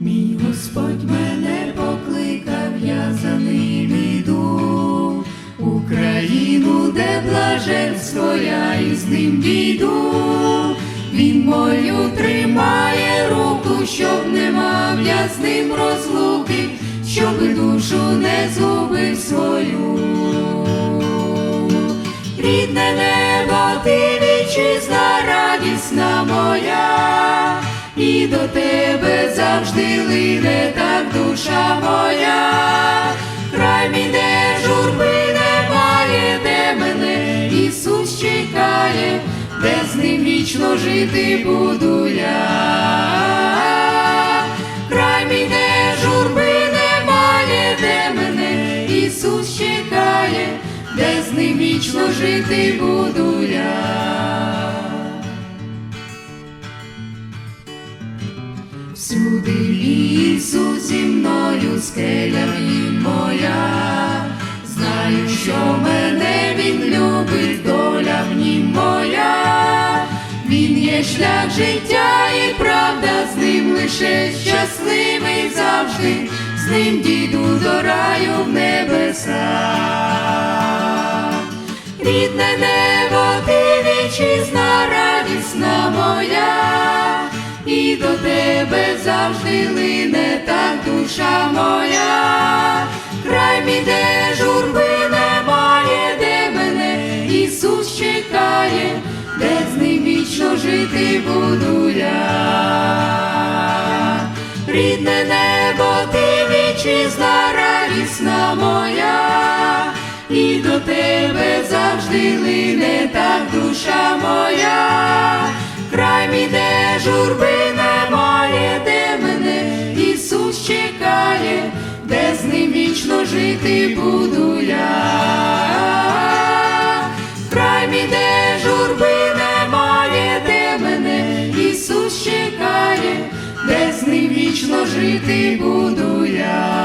Мій Господь мене покликав, я за ним іду, Україну, де блаженство, я із ним дійду, він мою тримає руку, щоб не мав я з ним розлуки, щоб душу не згубив свою. Рідне небо, ти вітчизна, і до тебе завжди лине так душа моя, край мій, де журби немає, де мене Ісус чекає, де з ним вічно жити буду я. Край мій, де журби немає, де мене Ісус чекає, де з ним вічно жити буду я. Всюди Ісус зі мною, скеля він моя, знаю, що мене він любить, доля в нім моя, він є шлях життя і правда, з ним лише щасливий завжди, з ним дійду до раю в небеса. Рідне завжди лине так душа моя, край мій, де журби немає, де мене Ісус чекає, де з ним вічно жити буду я. Рідне небо, ти вітчизна, радісна моя, і до тебе завжди лине так душа моя, край мій, журби жити буду я. Край мій, де журби немає, де мене Ісус чекає, де з ним вічно жити буду я.